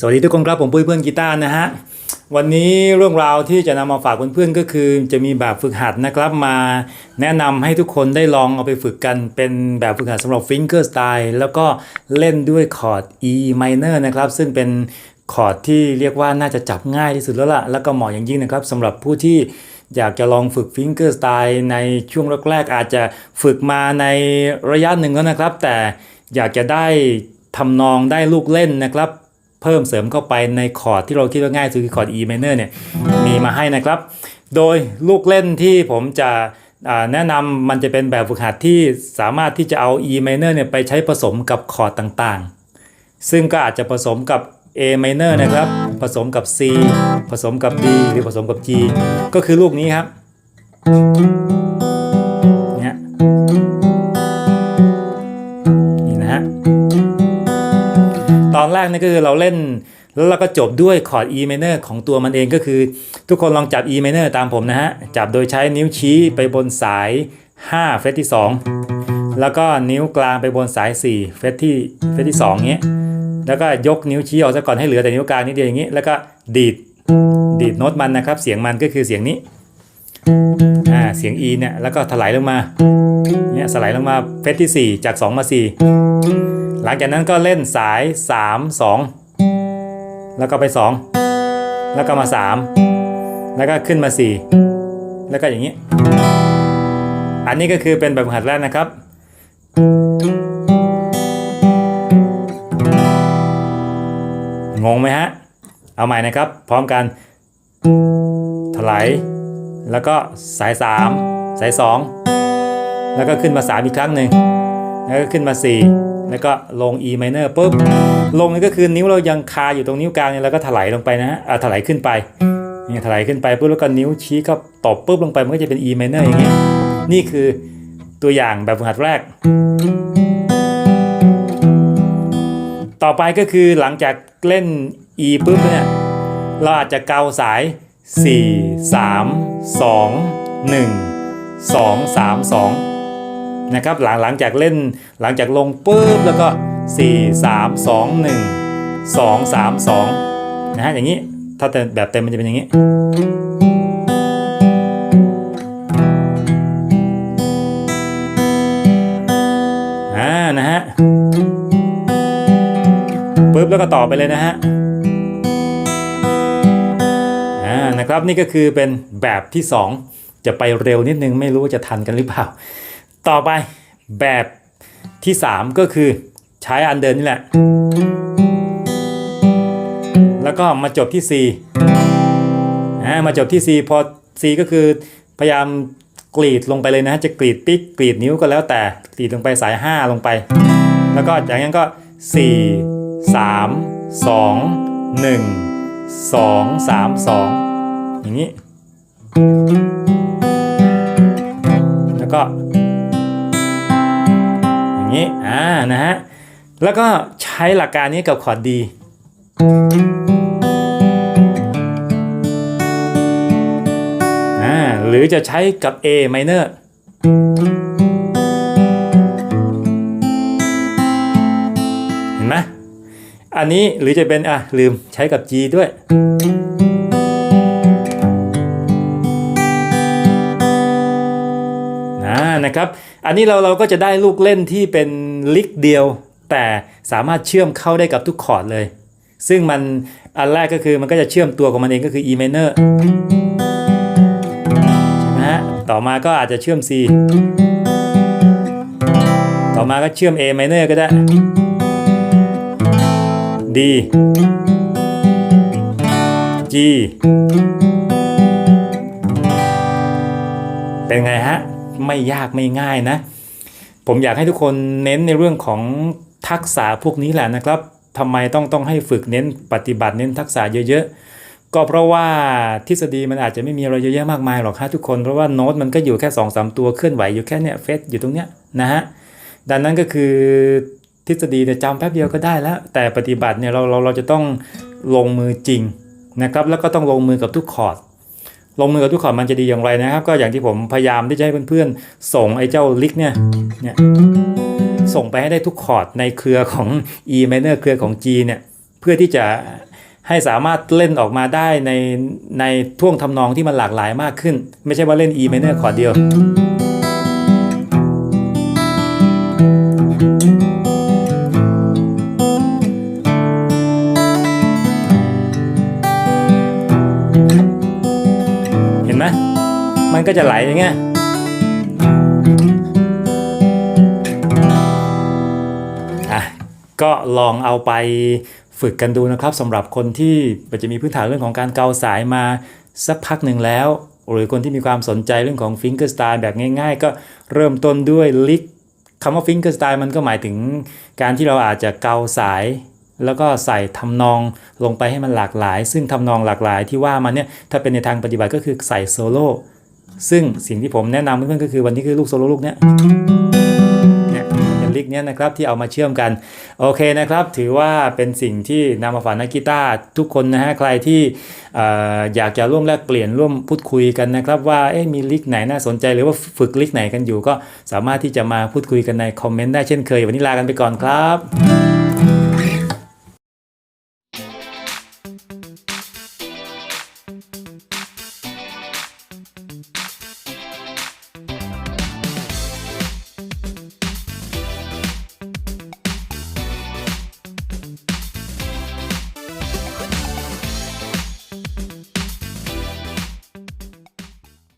สวัสดีทุกคนครับผมปุ้ยเพื่อนกีตาร์นะฮะวันนี้เรื่องราวที่จะนำมาฝากเพื่อนๆก็คือ จะมีแบบฝึกหัดนะครับมาแนะนำให้ทุกคนได้ลองเอาไปฝึกกันเป็นแบบฝึกหัดสำหรับ finger style แล้วก็เล่นด้วยคอร์ด E minor นะครับซึ่งเป็นคอร์ดที่เรียกว่าน่าจะจับง่ายที่สุดแล้วล่ะ แล้วก็เหมาะอย่างยิ่งนะครับสำหรับผู้ที่อยากจะลองฝึก finger style ในช่วงแรกๆอาจจะฝึกมาในระยะหนึ่งแล้วนะครับ แต่อยากจะได้ ทำนองได้ลูกเล่นนะครับ เพิ่มเสริมเข้าไปในคอร์ดที่เราคิดว่าง่ายสุดคือคอร์ด E minor เนี่ยมีมาให้นะครับ โดยลูกเล่นที่ผมจะแนะนำมันจะเป็นแบบฝึกหัดที่สามารถที่จะเอา E minor เนี่ยไปใช้ผสมกับคอร์ดต่างๆ ซึ่งก็อาจจะผสมกับ A minor นะครับ ผสมกับ C ผสมกับ D หรือผสมกับ G ก็คือลูกนี้ครับ นแรกนี่ก็คือเราเล่น แล้วเราก็จบด้วยคอร์ด E minor ของตัวมันเองก็คือ ทุกคนลองจับ E minor ตามผมนะฮะ จับโดยใช้นิ้วชี้ไปบนสาย 5 เฟรตที่ 2 แล้วก็นิ้วกลางไปบนสาย 4 เฟรตที่เฟรตที่2เงี้ยแล้วก็ยกนิ้วชี้ออกซะก่อนให้เหลือแต่นิ้วกลางนิดเดียวอย่างนี้ แล้วก็ดีดดีดโน้ตมันนะครับ เสียงมันก็คือเสียงนี้อ่าเสียง E เนี่ยแล้วก็ถลายลงมาเนี่ยสไลด์ลงมาเฟรตที่ 4 จาก 2 มา 4 หลังจากนั้นก็เล่นสาย 3 2 แล้วก็ไป 2 แล้วก็มา 3 แล้วก็ขึ้นมา 4 แล้วก็อย่างนี้ อันนี้ก็คือเป็นแบบหัดแรกนะครับ งงไหมฮะ เอาใหม่นะครับ พร้อมกัน ถลายแล้วก็สาย 3 สาย 2 แล้วก็ขึ้นมา 3 อีกครั้งหนึ่งแล้วก็ขึ้นมา 4 แล้วก็ลง E minor ปุ๊บ ลงนี่ก็คือนิ้วเรายังคาอยู่ตรงนิ้วกลางเนี่ยแล้วก็ถลายลงไปนะฮะอ่าถลายขึ้นไปนี่ถลายขึ้นไปปุ๊บแล้วก็นิ้วชี้ก็ตบปุ๊บลงไปมันก็จะเป็น E minor อย่างเงี้ยนี่คือตัวอย่างแบบฝึกหัดแรก ต่อไปก็คือหลังจากเล่น E ปุ๊บเนี่ยเราอาจจะเกาสาย 4 3 2 1 2 3 2 นะครับหลังหลังจากเล่นหลังจากลงปุ๊บแล้วก็ 4 3 2 1 2 3 2นะฮะอย่างนี้ถ้าแต่แบบเต็มมันจะเป็นอย่างนี้ อ่านะฮะปุ๊บแล้วก็ต่อไปเลยนะฮะอ่านะครับนี่ก็คือเป็นแบบที่ 2 จะไปเร็วนิดนึงไม่รู้ว่าจะทันกันหรือเปล่า ต่อไปแบบที่ 3 ก็คือใช้อันเดินนี่แหละ แล้วก็มาจบที่ C อ่ามาจบที่ C พอ C ก็คือพยายามกรีดลงไปเลยนะ จะกรีดปิ๊กกรีดนิ้วก็แล้วแต่กรีดลงไปสาย 5 ลงไป แล้วก็จากนั้นก็ 4 3 2 1 2 3 2 อย่างนี้ แล้วก็ อย่างนี้อ่านะฮะแล้วก็ใช้หลักการนี้กับคอร์ดดีอ่าหรือจะใช้กับ A minor เห็นไหมอันนี้หรือจะเป็นอะลืมใช้กับ G ด้วยอ่านะครับ อันนี้เราเราก็จะได้ลูกเล่นที่เป็นลิกเดียว แต่สามารถเชื่อมเข้าได้กับทุกคอร์ดเลย ซึ่งมันอันแรกก็คือมันก็จะเชื่อมตัวของมันเองก็คือ E minor ใช่ไหมฮะต่อมาก็อาจจะเชื่อม C ต่อมาก็เชื่อม A minor ก็ได้ D G เป็นไงฮะ ไม่ยากไม่ง่ายนะ ผมอยากให้ทุกคนเน้นในเรื่องของทักษะพวกนี้แหละนะครับทำไมต้องต้องให้ฝึกเน้นปฏิบัติเน้นทักษะเยอะๆ ก็เพราะว่าทฤษฎีมันอาจจะไม่มีอะไรเยอะแยะมากมายหรอกฮะทุกคนเพราะว่าโน้ตมันก็อยู่แค่2อสตัวเคลื่อนไหวอยู่แค่เนี้ยเฟซอยู่ตรงเนี้ยนะฮะดังนั้นก็คือทฤษฎีเนี่ยจำแป๊บเดียวก็ได้แล้ว แต่ปฏิบัติเนี่ยเราเราเราจะต้องลงมือจริงนะครับแล้วก็ต้องลงมือกับทุกคอร์ด ลงมือกับทุกคอร์ดมันจะดีอย่างไรนะครับ ก็อย่างที่ผมพยายามที่จะให้เพื่อนๆ ส่งไอ้เจ้าลิกเนี่ยเนี่ยส่งไปให้ได้ทุกคอร์ดในเครือของ E minor เครือของ G เนี่ยเพื่อที่จะให้สามารถเล่นออกมาได้ในในท่วงทำนองที่มันหลากหลายมากขึ้น ไม่ใช่ว่าเล่น E minor คอร์ดเดียว นไหมมันก็จะไหลอย่างเงี้ยก็ลองเอาไปฝึกกันดูนะครับสำหรับคนที่จะมีพื้นฐานเรื่องของการเกาสายมาสักพักหนึ่งแล้ว หรือคนที่มีความสนใจเรื่องของฟิงเกอร์สไตล์แบบง่าย ๆ ก็เริ่มต้นด้วยลิกคำว่าฟิงเกอร์สไตล์มันก็หมายถึงการที่เราอาจจะเกาสาย แล้วก็ใส่ทำนองลงไปให้มันหลากหลาย ซึ่งทำนองหลากหลายที่ว่ามันเนี่ยถ้าเป็นในทางปฏิบัติก็คือใส่โซโล่ซึ่งสิ่งที่ผมแนะนำเพื่อนๆก็คือวันนี้คือลูกโซโล่ลูกเนี้ยเนี่ยเป็นลิกเนี้ยนะครับที่เอามาเชื่อมกันโอเคนะครับ ถือว่าเป็นสิ่งที่นำมาฝากนักกีตาร์ทุกคนนะฮะใครที่เอ่ออยากจะร่วมแลกเปลี่ยนร่วมพูดคุยกันนะครับว่าเอ๊ะมีลิกไหนน่าสนใจหรือว่าฝึกลิกไหนกันอยู่ ก็สามารถที่จะมาพูดคุยกันในคอมเมนต์ได้เช่นเคย วันนี้ลากันไปก่อนครับ